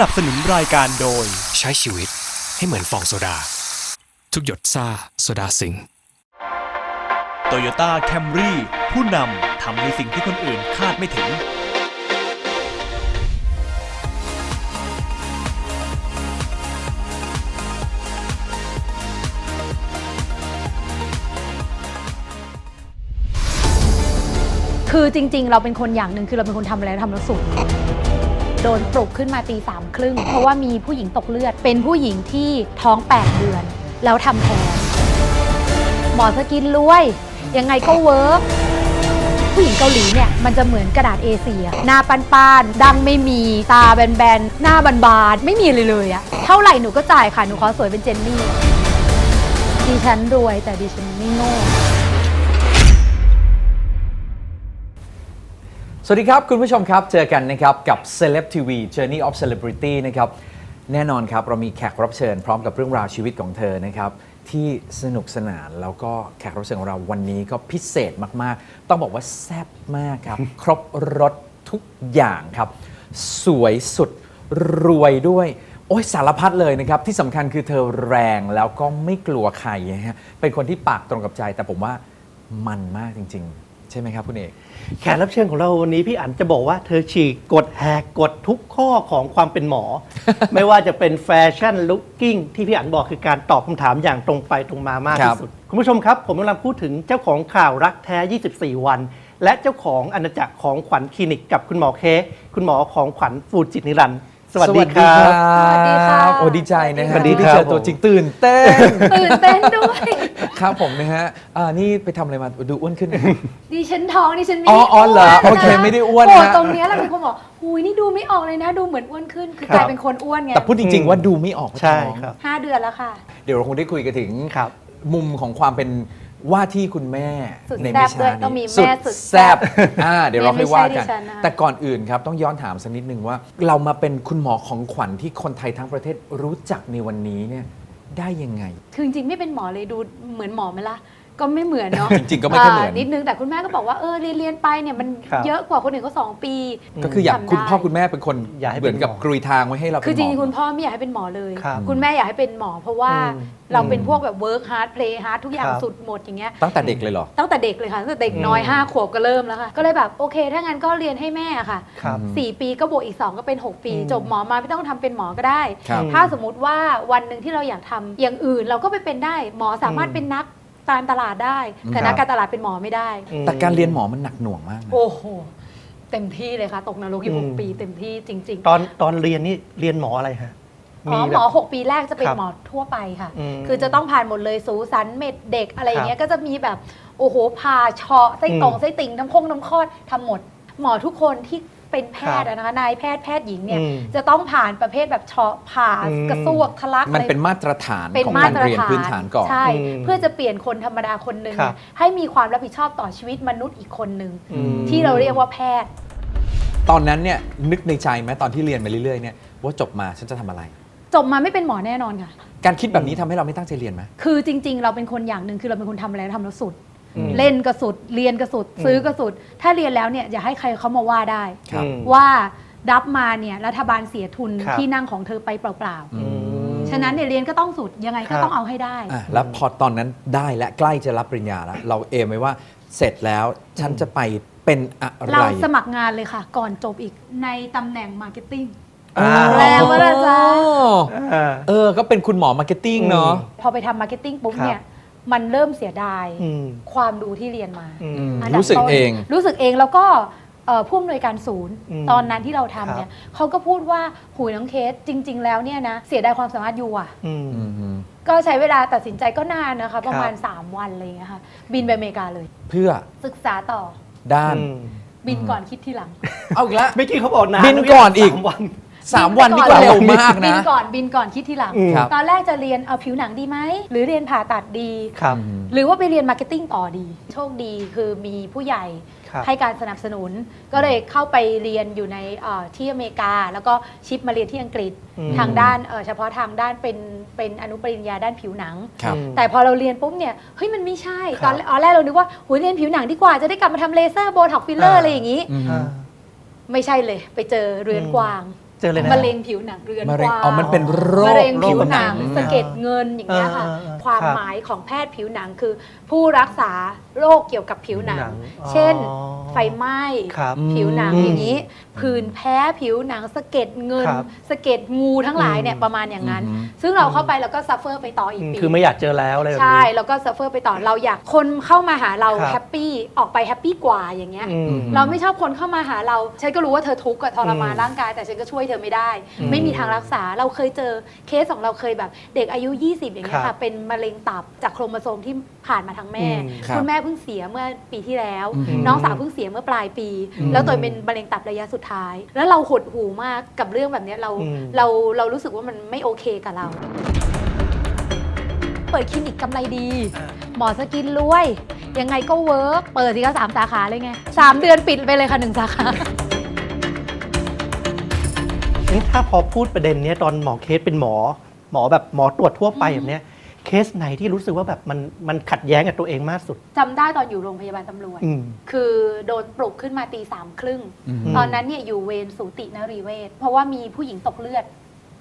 นับสนุนรายการโดย ใช้ชีวิตให้เหมือนฟองโซดา ทุกหยดซ่าโซดาสิง Toyota Camry ผู้นำทำในสิ่งที่คนอื่นคาดไม่ถึง คือจริง ๆ เราเป็นคนอย่างหนึ่งคือเราเป็นคนทำอะไรแล้วทำแล้วสุด โดนปลุกขึ้นมาตีสามครึ่ง เพราะว่ามีผู้หญิงตกเลือด เป็นผู้หญิงที่ท้อง 8 เดือน แล้วทำแท้งหมอสกินรวย ยังไงก็เวิร์กผู้หญิงเกาหลีเนี่ย มันจะเหมือนกระดาษ A4 อะหน้าปานๆดังไม่มีตาแบนๆ หน้าบานๆ ไม่มีเลยเลยอะเท่าไหร่หนูก็จ่ายค่ะ หนูขอสวยเป็นเจนนี่ดิฉันรวยแต่ดิฉันไม่โง่ สวัสดีครับ คุณผู้ชมครับ เจอกันนะครับกับ Celeb TV Journey of Celebrity นะครับแน่นอนครับ เรามีแขกรับเชิญพร้อมกับเรื่องราวชีวิตของเธอนะครับที่สนุกสนานแล้วก็แขกรับเชิญของเราวันนี้ก็พิเศษมากๆ ต้องบอกว่าแซ่บมากครับ ครบรถทุกอย่างครับ สวยสุดรวยด้วย โอ้ยสารพัดเลยนะครับ ที่สำคัญคือเธอแรงแล้วก็ไม่กลัวใครนะฮะเป็นคนที่ปากตรงกับใจแต่ผมว่ามันมากจริง ๆ ใช่ไหมครับคุณเอก แขกรับเชิญของเราวันนี้พี่อั๋นจะบอกว่าเธอฉีกกฎแหกกฎทุกข้อของความเป็นหมอ ไม่ว่าจะเป็นแฟชั่นลุคกิ้งที่พี่อั๋นบอกคือการตอบคำถามอย่างตรงไปตรงมามากครัที่บสุด คุณผู้ชมครับ ผมกำลังพูดถึงเจ้าของข่าวรักแท้ 24 วัน และเจ้าของอาณาจักรของขวัญคลินิกกับคุณหมอเค้กคุณหมอของขวัญฟูจิตนิรันดร์สวัสดีครับ สวัสดีค่ะ โอ้ดีใจนะสฮะวัสดีที่ได้ครับเจอตัวจริงตื่นเต้น ตื่นเต้นด้วย ครับผมนะฮะอ่านี่ไปทำอะไรมาดูอ้วนขึ้นนะดิฉันท้องดิฉันไม่อ๋อได้อ๋อเหรอวนนะโอเคไม่ได้อ้วนโอ้นะตรงเนี้ยแหละเป็นคนบอกหุยนี่ดูไม่ออกเลยนะ ดูเหมือนอ้วนขึ้น คือครับกลายเป็นคนอ้วนไงแต่พูดจริง ๆ ว่าดูไม่ออกว่าใช่ท้องครับ ห้าเดือนแล้วค่ะ เดี๋ยวเราคงได้คุยกันถึง ครับ มุมของความเป็นว่าที่คุณแม่สุดในแซ่มิบชาด้วยนี้ต้องมีแม่สุดแซ่แซ่บบบอ่าเดี๋ยวเราค่อยว่ากันไม่ใช่ดิฉันนะคะ แต่ก่อนอื่นครับ ต้องย้อนถามสักนิดนึงว่า เรามาเป็นคุณหมอของขวัญที่คนไทยทั้งประเทศรู้จักในวันนี้เนี่ย ได้ยังไง คือจริงๆไม่เป็นหมอเลยดูเหมือนหมอไหมล่ะ ก็ไม่เหมือนเนาะจริงๆ ก็ไม่ค่อยเหมือนานิดนึงแต่คุณแม่ก็บอกว่าเออเรียนเรียนๆไปเนี่ยมันครับเยอะกว่าคนอื่นเขาสองปี ก็คืออยากทำได้ คุณพ่อคุณแม่เป็นคนอยากให้เหมือนกับเป็นหมอ กรุยทางไว้ให้เราเป็นคือจริงหมๆคุณพ่อไม่อยากให้เป็นหมอเลยครับคุณแม่อยากให้เป็นหมอ เพราะว่าอืมเราเป็นพวกแบบ work hard play hard ทุกอย่างครับ สุดหมดอย่างเงี้ยตั้งแต่เด็กเลยเหรอ ตั้งแต่เด็กเลยค่ะตั้งแต่เด็กน้อยอืมห้าขวบก็เริ่มแล้วค่ะก็เลยแบบโอเค ถ้างั้นก็เรียนให้แม่ค่ะครับสี่ปีก็บวกอีก2ก็เป็น6ปี อืม จบหมอมาไม่ต้องทำเป็นหมอก็ได้ ครับ ถ้าสมมุติว่าวันหนึ่งที่เราอยากทำอย่างอื่นเราก็ไปเป็นได้หมอสามารถอืมเป็นนัก การตลาดได้ แต่ครับนักการตลาดเป็นหมอไม่ได้อืมแต่การเรียนหมอมันหนักหน่วงมากนะโอ้โห เต็มที่เลยค่ะ ตกนรกอยู่อืหมกปีเต็มที่จริงตอนตอนเรียนนี่เรียนหมออะไรฮะๆอ๋อหแบมบอ6 ปีแรกจะเป็นครับหมอทั่วไปค่ะอืมคือจะต้องผ่านหมดเลยสูสันเม็ดเด็กอะไรอย่างเงี้ยครับก็จะมีแบบ โอ้โหผ่าเฉาะไส้ตรงอืมไส้ติ่งน้ำคงน้ำคลอดทำหมด หมอทุกคนที่ เป็นแพทย์อะนะคะนายแพทย์แพทย์หญิงเนี่ยอืม จะต้องผ่านประเภทแบบเฉาะผ่าอืมกระซวกทะลักมันอะไร เป็นมาตรฐานเป็นของมาการตรเรียนฐานพื้นฐานก่อน ใช่ อืมเพื่อจะเปลี่ยนคนธรรมดาคนหนึ่งครับเนี่ยให้มีความรับผิดชอบต่อชีวิตมนุษย์อีกคนหนึ่งอืม ที่เราเรียกว่าแพทย์ ตอนนั้นเนี่ยนึกในใจไหมตอนที่เรียนไปเรื่อยๆเนี่ยว่าจบมาฉันจะทำอะไร จบมาไม่เป็นหมอแน่นอนค่ะ การคิดแบบนี้ทำให้เราไม่ตั้งใจเรียนไหม คือจริง ๆ เราเป็นคนอย่างหนึ่งคือเราเป็นคนทำอะไรแล้วทำแล้วสุดอืม เล่นก็สุด เรียนก็สุด ซื้อก็สุด ถ้าเรียนแล้วเนี่ยอย่าให้ใครเขามาว่าได้ ครับอืมว่ารับมาเนี่ยรัฐบาลเสียทุนครับ ที่นั่งของเธอไปเปล่าอืม ๆ ฉะนั้นเนี่ยเรียนก็ต้องสุดยังไงก็ครับ ต้องเอาให้ได้ อะแล้วพอตอนนั้นได้และใกล้จะรับปริญญาแล้ว เราเอมไว้ว่าเสร็จแล้วฉันจะไปเป็นอะไรเราสมัครงานเลยค่ะ ก่อนจบอีกในตำแหน่งมาร์เก็ตติ้ง อ่าแรงวะล่ะจ๊ะอ่า เออ ก็เป็นคุณหมอมาร์เก็ตติ้งเนาะ พอไปทำมาร์เก็ตติ้งปุ๊บครับ เนี่ย มันเริ่มเสียดายอืมความรู้ที่เรียนมาอืมอืม อันดับรู้สึกต้นเอง รู้สึกเองแล้วก็เอ่อผู้อำนวยการศูนย์ อืมตอนนั้นที่เราทำครับเนี่ยเขาก็พูดว่าหุยน้องเคสจริง ๆ แล้วเนี่ยนะเสียดายความสามารถอยู่อะ อืม อืมก็ใช้เวลาตัดสินใจก็นานนะคะ ประมาณครับ3วันอะไรอย่างเงี้ยค่ะบินไปอเมริกาเลย เพื่อศึกษาต่อด้านอืมบินก่อนคิดทีหลัง เอาอีกแล้ว เมื่อกี้เขาบอกนานบินก่อนอีก สามวัน สามวันนี่ก็เร็วมากบินนะก่อนบินก่อนคิดทีหลัง อืม ครับ ตอนแรกจะเรียนเอาผิวหนังดีไหม หรือเรียนผ่าตัดดี ครับ หรือว่าไปเรียนมาร์เก็ตติ้งต่อดี โชคดีคือมีผู้ใหญ่ครับ ให้การสนับสนุน ก็เลยเข้าไปเรียนอยู่ในเอ่อที่อเมริกา แล้วก็ชิปมาเรียนที่อังกฤษอืม ทางด้านเอ่อเฉพาะทางด้านเป็นเป็นอนุปริญญาด้านผิวหนัง ครับ อืม แต่พอเราเรียนปุ๊บเนี่ย เฮ้ยมันไม่ใช่ครัตอบนตอนแรกเรานึกว่าหุยเรียนผิวหนังดีกว่าจะได้กลับมาทำเลเซอร์โบท็อกฟิลเลอร์อ่าอะไรอย่างนี้ อืม อ่า ไม่ใช่เลย ไปเจอเรือนอืมกวางเจเจอเลยนะมะเร็งผิวหนังเรือนมะเร็งกวางอ๋อมันเป็นโรคมะเร็งผิวหนังโรคผิวหนังสะเก็ดเงินอย่างเงี้ยค่ะ เออเออเออ ความครับหมายของแพทย์ผิวหนังคือ ผู้รักษาโรคเกี่ยวกับผิวหนังหนัง อ๋อเช่น ไฟไหม้ครับ ผิวหนังอืมอย่างนี้ผื่นแพ้ผิวหนังสะเก็ดเงินครับสะเก็ดงูทั้งหลายเนี่ยอืม ประมาณอย่างนั้น อืม ซึ่งเราเข้าไปแล้วก็ซัฟเฟอร์ไปต่ออีกอืมปี คือไม่อยากเจอแล้วอะไรแบบใช่นี้แล้วก็ซัฟเฟอร์ไปต่อเราอยากคนเข้ามาหาเราครับ แฮปปี้ออกไปแฮปปี้กว่าอย่างเงี้ย อืม เราไม่ชอบคนเข้ามาหาเราฉันก็รู้ว่าเธอทุกข์กับทรมานอืมร่างกาย แต่ฉันก็ช่วยเธอไม่ได้ อืมไม่มีทางรักษาเราเคยเจอเคสของเราเคยแบบ เด็กอายุ 20 อย่างเงี้ยครัค่ะบเป็นมะเร็งตับจากโครโมโซมที่ผ่านมาทางแม่ อืมครับคุณแม่เพิ่งเสียเมื่อปีที่แล้ว อืมน้องสาวเพิ่งเสียเมื่อปลายปี อืมแล้วตัวเป็นมะเร็งตับระยะสุดท้าย แล้วเราหดหูมากกับเรื่องแบบเนี้ยเราอืม เราเรารู้สึกว่ามันไม่โอเคกับเรา เปิดคลินิกกำไรดี หมอสกินรวย ยังไงก็เวิร์กเปิดทีก็สามสาขาเลยไงสามเดือนปิดไปเลยค่ะหนึ่งสาขา นี่ถ้าพอพูดประเด็นเนี้ยตอนหมอเคสเป็นหมอ หมอแบบหมอตรวจทั่วไปแบบเนี้ย เคสไหนที่รู้สึกว่าแบบมันมันขัดแย้งกับตัวเองมากสุด จำได้ตอนอยู่โรงพยาบาลตำรวจ อืม คือโดนปลุกขึ้นมาตีสามครึ่ง อืม ตอนนั้นเนี่ยอยู่เวรสูตินรีเวชเพราะว่ามีผู้หญิงตกเลือด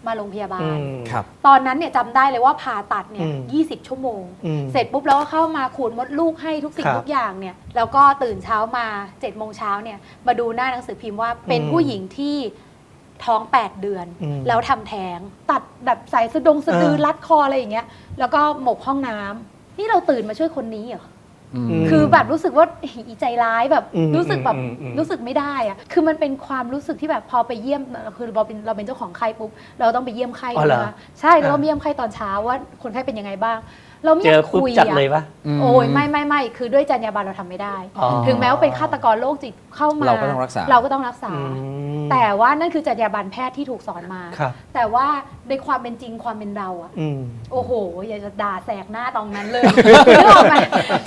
มาโรงพยาบาอืลมครับ ตอนนั้นเนี่ยจำได้เลยว่าผ่าตัดเนี่ยอืมยี่สิบชั่วโมง อืมเสร็จปุ๊บแล้วก็เข้ามาขูดมดลูกให้ทุกสิ่งครับทุกอย่างเนี่ย แล้วก็ตื่นเช้ามา7จ็ดโมงเช้าเนี่ยมาดูหน้าหนังสือพิมพ์ว่าเป็นอืมผู้หญิงที่ ท้อง 8 เดือน อืม แล้วทำแท้ง ตัดแบบใส่สะดงสะดือเออ รัดคออะไรอย่างเงี้ย แล้วก็หมกห้องน้ำนี่เราตื่นมาช่วยคนนี้เหรอ อืม ม คือแบบรู้สึกว่าอีใจร้ายแบบอืมรู้สึกแบบอืมอืม รู้สึกไม่ได้อะคือมันเป็นความรู้สึกที่แบบพอไปเยี่ยมคือเราเป็นเราเป็นเจ้าของไข้ปุ๊บเราต้องไปเยี่ยมไข้อ๋อเหรอนะคะใช่เราอ่าเยี่ยมไข้ตอนเช้าว่าคนไข้เป็นยังไงบ้าง เราไม่เจอยาอกปุ๊บคุยจัดอะเลยปะอืมโอ้ยไม่ไม่ไม่คือด้วยจรรยาบรรณเราทำไม่ได้ อ๋อถึงแม้ว่าเป็นฆาตกรโรคจิตเข้ามาเราก็ต้องรักษา เราก็ต้องรักษา อืมแต่ว่านั่นคือจรรยาบรรณแพทย์ที่ถูกสอนมา ครับ แต่ว่าในความเป็นจริงความเป็นเราอะ อืม โอ้โห อยากจะด่าแสกหน้าตรงนั้นเลยนึกออกไหม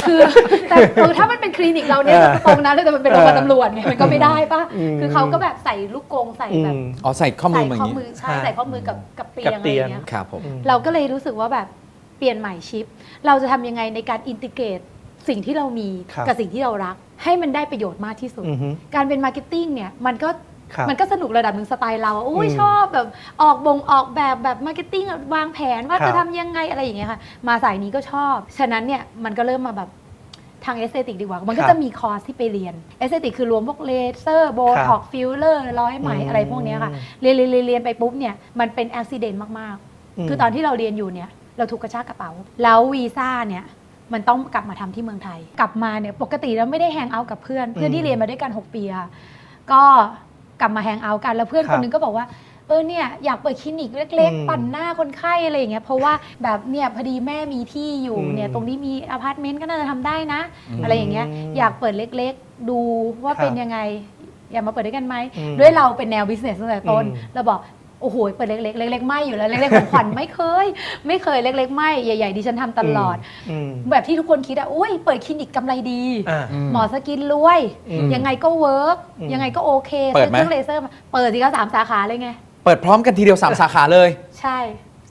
คือแต่คือถ้ามันเป็นคลินิกเราเนี่ยเออตรงนั้นเลยแต่มันเป็นโรงพยาบาลตำรวจไงมันก็ไม่ได้ปะอืม คือเขาก็แบบใส่ลูกกรงใส่แบบอืม อ๋อใส่ข้อมืใส่อมาอข้อย่างนี้มือใช่อ่าใส่ข้อมือกับกับเตียกังบอะไรเตีอยย่างง เงี้ยครับผม เราก็เลยรู้สึกว่าแบบ เปลี่ยนใหม่ชิป เราจะทำยังไงในการอินทิเกรตสิ่งที่เรามีครับกับสิ่งที่เรารัก ให้มันได้ประโยชน์มากที่สุด อือฮึการเป็นมาร์เก็ตติ้งเนี่ยมันก็ครับมันก็สนุกระดับหนึ่งสไตล์เราอะโอ้ยอืมชอบแบบออกบงออกแบบแบบมาร์เก็ตติ้งวางแผนว่าครับจะทำยังไงอะไรอย่างเงี้ยค่ะ มาสายนี้ก็ชอบ ฉะนั้นเนี่ยมันก็เริ่มมาแบบทางเอสเตติกดีกว่า มันก็ครับจะมีคอร์สที่ไปเรียนเอสเตติกคือรวมพวกเลเซอร์โบท็อกฟิลเลอร์ร้อยไหมอืม อะไรพวกเนี้ยค่ะ เรียนเรียนเรียนเรียนไปปุ๊บเนี่ยมันเป็นอุบิเหตุมากมๆคือตอนที่เราเรียนอยู่เนี่ย เราถูกกระชากกระเป๋า แล้ววีซ่าเนี่ยมันต้องกลับมาทำที่เมืองไทย กลับมาเนี่ยปกติเราไม่ได้แฮงเอาท์กับเพื่อนเพื่อนที่เรียนมาด้วยกัน 6 ปีอะก็กลับมาแฮงเอาท์กันแล้วเพื่อนคครับนหนึงก็บอกว่าเออเนี่ยอยากเปิดคลินิกเล็กอืมๆปั่นหน้าคนไข้อะไรอย่างเงี้ยเพราะว่าแบบเนี่ยพอดีแม่มีที่อยู่อืมเนี่ยตรงนี้มีอพาร์ตเมนต์ก็น่าจะทำได้นะอืมอะไรอย่างเงี้ยอยากเปิดเล็กๆ ดูว่าครับเป็นยังไง อยากมาเปิดด้วยกันไหมอืมด้วยเราเป็นแนวบิสเนสตั้งแต่ต้นอืมเราบอก โอ้โหเปิดเล็กๆเล็กๆไม่อยู่แล้วเล็กๆของขวัญไม่เคย ไม่เคยเล็กๆไม่ใหญ่ๆดิฉันทำตลอดอืมแบบที่ทุกคนคิดอะอุ้ยเปิดคลินิกกำไรดีอ่าหมอสกินรวยอืมยังไงก็เวิร์กอืมยังไงก็โอเคเปิดไหมเครื่องเลเซอร์มาเปิดสิก็สามสาขาเลยไง เปิดพร้อมกันทีเดียว 3 สาขาเลย ใช่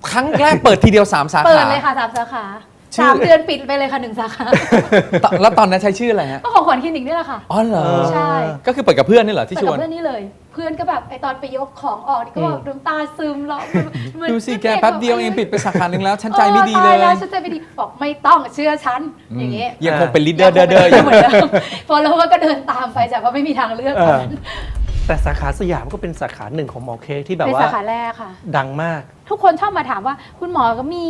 ครั้งแรกเปิดทีเดียว 3 สาขา เปิดเลยค่ะสามสาขา ชื่อ สามเดือนปิดไปเลยค่ะหนึ่งสาขาตแล้วตอนนั้นใช้ชื่ออะไรฮะ ก็ของขวัญคลินิกนี่แหละค่ะ อ๋อเหรอ ใช่ ก็คือเปิดกับเพื่อนนี่เหรอที่เปิดชกัวบนเพื่อนนี่เลย เพื่อนก็แบบไอตอนไปยกของออกนี่ก็แบบน้ำตาซึมแล้วมันดูสิมันแกแป๊บเดียวเองปิดไปสาขาหนึ่งแล้ว ฉันใจไม่ดีเลออยตาแล้วฉันใจไม่ดีบอกไม่ต้องเชื่อฉันอย่างเงี้ยยังคงเป็นลีดเดอร์เดอร์เดอร์อยู่ เหมือนเดิมพอแล้วว่าก็เดินตามไปจากว่าไม่มีทางเลือกเอตอนอนั้นแต่สาขาสยามก็เป็นสาขาหนึ่งของหมอเคที่แบบเป็นว่าสาขาแรกค่ะ ดังมาก ทุกคนชอบมาถามว่าคุณหมอก็มี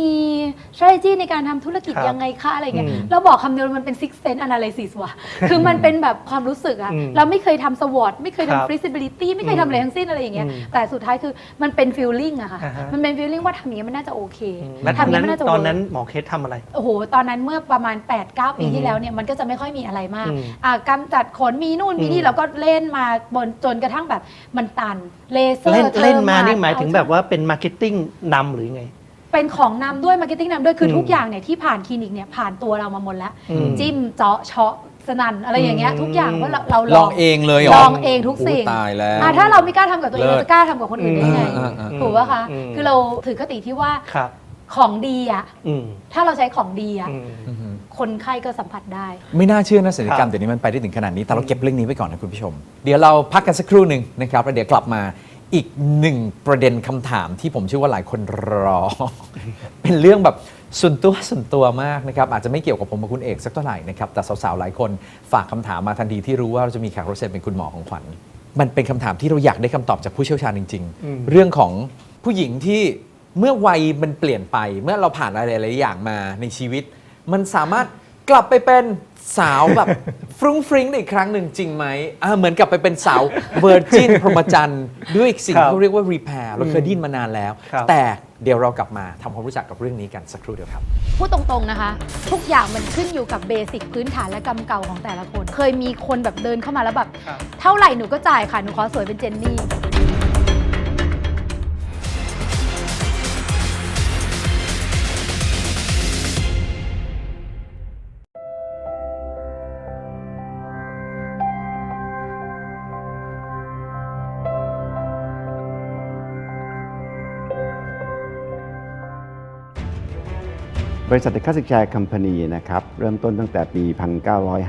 strategy ในการทำธุรกิจครับยังไงคะอะไรเงี้ยอืมเราบอกคำเดียวมันเป็น six sense analysis ว่ะ คือมันเป็นแบบความรู้สึกอะอืมเราไม่เคยทำ SWOT ไม่เคยครับทำ feasibility ไม่เคยทำอะไรทั้งสิ้นอะไรอย่างเงี้ยอืมแต่สุดท้ายคือมันเป็น feeling อะค่ะอ่าฮะ มันเป็น feeling ว่าทำอย่างนี้ยมันน่าจะโอเคและตทำอนอย่างนั้นนี้มันน่าจะ ตอน work นั้นหมอเคสทำอะไร โอ้โห ตอนนั้นเมื่อประมาณ 8-9 ปีอืมที่แล้วเนี่ย มันก็จะไม่ค่อยมีอะไรมากอืมอ่ากำจัดขนมีนู่นมีอืนี่ม เราก็เล่นมาบนจนกระทั่งแบบมันตัน เลเซอร์เล่นทอร์เล่นมานี่ดหมายถึงเอแบบว่าเป็นมาร์เก็ตติ้งนำหรือไง เป็นของนำด้วยมาร์เก็ตติ้งนำด้วยคืออมทุกอย่างเนี่ยที่ผ่านคลินิกเนี่ยผ่านตัวเรามาหมดแล้วอืมจิ้มเจาะเฉาะสนั่นอะไรอย่างเงี้ยอืมทุกอย่างเพราะเราเราลองเองเลยเหรอลองเองทุกสิ่งโอ้ตายแล้วอะถ้าเราไม่กล้าทำกับตัวเองเลิศเราจะกล้าทำกับคนอื่นได้ไงอืมอืมอืมถูกป่ะคะอืมคือเราถือคติที่ว่าครับของดีอะอืมถ้าเราใช้ของดีอะอืมอืมคนไข้ก็สัมผัสได้ ไม่น่าเชื่อนะศัลยกรรครัมบเดี๋ยวนี้มันไปได้ถึงขนาดนี้แต่เราเก็บเรื่องนี้ไว้ก่อนนะคุณผู้ชม เดี๋ยวเราพักกันสักครู่หนึ่งนะครับแล้วเดี๋ยวกลับมา อีกหนึ่งประเด็นคำถามที่ผมเชื่อว่าหลายคนรอ เป็นเรื่องแบบส่วนตัวส่วนตัวมากนะครับอาจจะไม่เกี่ยวกับผมกับคุณเอกสักเท่าไหร่นะครับแต่สาวๆหลายคนฝากคำถามมาทันทีที่รู้ว่าเราจะมีแขกรับเชิญเป็นคุณหมอของขวัญมันเป็นคำถามที่เราอยากได้คำตอบจากผู้เชี่ยวชาญจริง ๆ เรื่องของผู้หญิงที่เมื่อวัยมันเปลี่ยนไป เมื่อเราผ่านอะไรหลายๆอย่างมาในชีวิต มันสามารถ กลับไปเป็นสาวแบบฟรุ้งฟริ้งได้อีกครั้งหนึ่งจริงไหมอ่าเหมือนกลับไปเป็นสาวเวอร์จินพรหมจรรย์ด้วยสิ่งครับที่เขาเรียกว่า repair เราเคยไดยินมานานแล้ว ครับ แต่เดี๋ยวเรากลับมาทำความรู้จักกับเรื่องนี้กันสักครู่เดียวครับ พูดตรงๆนะคะ ทุกอย่างมันขึ้นอยู่กับเบสิกพื้นฐานและกรรมเก่าของแต่ละคน เคยมีคนแบบเดินเข้ามาแล้วแบบครับเท่าไหร่หนูก็จ่ายค่ะ หนูขอสวยเป็นเจนนี่ บริษัท The Classic Chair Company นะครับเริ่มต้นตั้งแต่ปี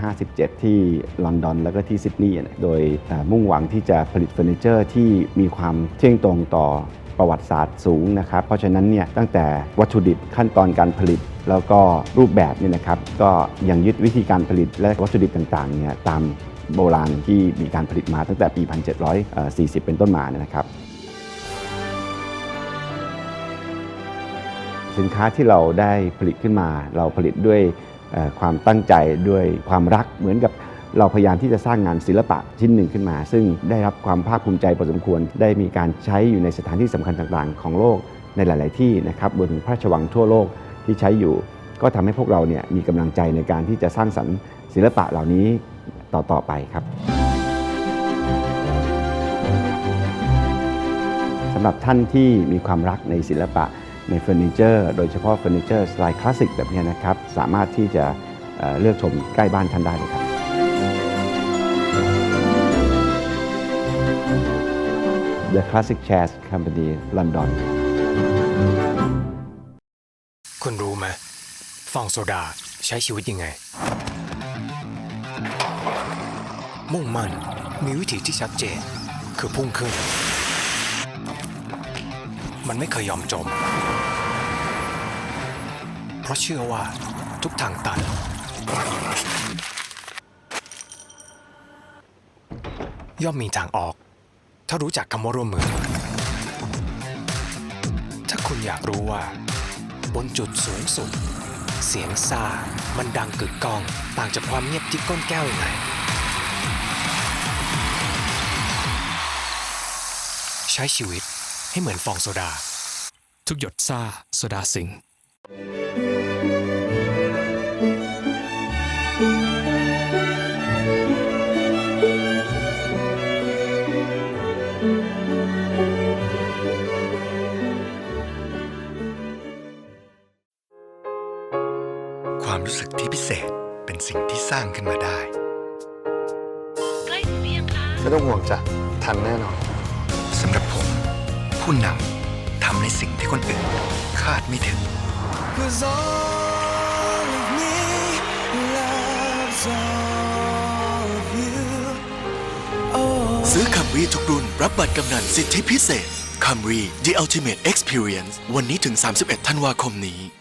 1957 ที่ลอนดอนแล้วก็ที่ซิดนีย์โดยมุ่งหวังที่จะผลิตเฟอร์นิเจอร์ที่มีความเที่ยงตรงต่อประวัติศาสตร์สูงนะครับ เพราะฉะนั้นเนี่ยตั้งแต่วัตถุดิบขั้นตอนการผลิต แล้วก็รูปแบบเนี่ยนะครับ ก็ยังยึดวิธีการผลิตและวัตถุดิบต่างๆเนี่ยตามโบราณที่มีการผลิตมาตั้งแต่ปี 1740 เป็นต้นมานะครับ สินค้าที่เราได้ผลิตขึ้นมา เราผลิตด้วยความตั้งใจด้วยความรักเหมือนกับเราพยายามที่จะสร้างงานศิลปะชิ้นหนึ่งขึ้นมา ซึ่งได้รับความภาคภูมิใจพอสมควร ได้มีการใช้อยู่ในสถานที่สำคัญต่างๆ ของโลกในหลาย ๆ ที่นะครับรวมถึงพระราชวังทั่วโลกที่ใช้อยู่ ก็ทำให้พวกเราเนี่ยมีกำลังใจในการที่จะสร้างสรรค์ศิลปะเหล่านี้ต่อ ๆ ไปครับสำหรับท่านที่มีความรักในศิลปะ ในเฟอร์นิเจอร์โดยเฉพาะเฟอร์นิเจอร์สไตล์คลาสสิกแบบนี้นะครับ สามารถที่จะเเลือกชมใกล้บ้านท่านได้เลยครับ The Classic Chairs Company London คุณรู้ไหมฟองโซดาใช้ชีวิตยังไง มุ่งมั่นมีวิธีที่ชัดเจน คือพุ่งขึ้น มันไม่เคยยอมจม เพราะเชื่อว่าทุกทางตัน ย่อมมีทางออก ถ้ารู้จักคำว่าร่วมมือ ถ้าคุณอยากรู้ว่า บนจุดสูงสุด เสียงซ่ามันดังกึกก้อง ต่างจากความเงียบที่ก้นแก้วยังไงใช้ชีวิตให้เหมือนฟองโซดา ทุกหยดซ่าโซดาสิงคว สิ่งที่สร้างขึ้นมาได้ไม่ต้องห่วงจ้ะ ทันแน่นอน สำหรับผม ผู้นำทำในสิ่งที่คนอื่น คาดไม่ถึงซื้อคัมรีทุกรุ่น รับบัตรกำนันสิทธิพิเศษคัมรี The Ultimate Experience วันนี้ถึง 31 ธันวาคมนี้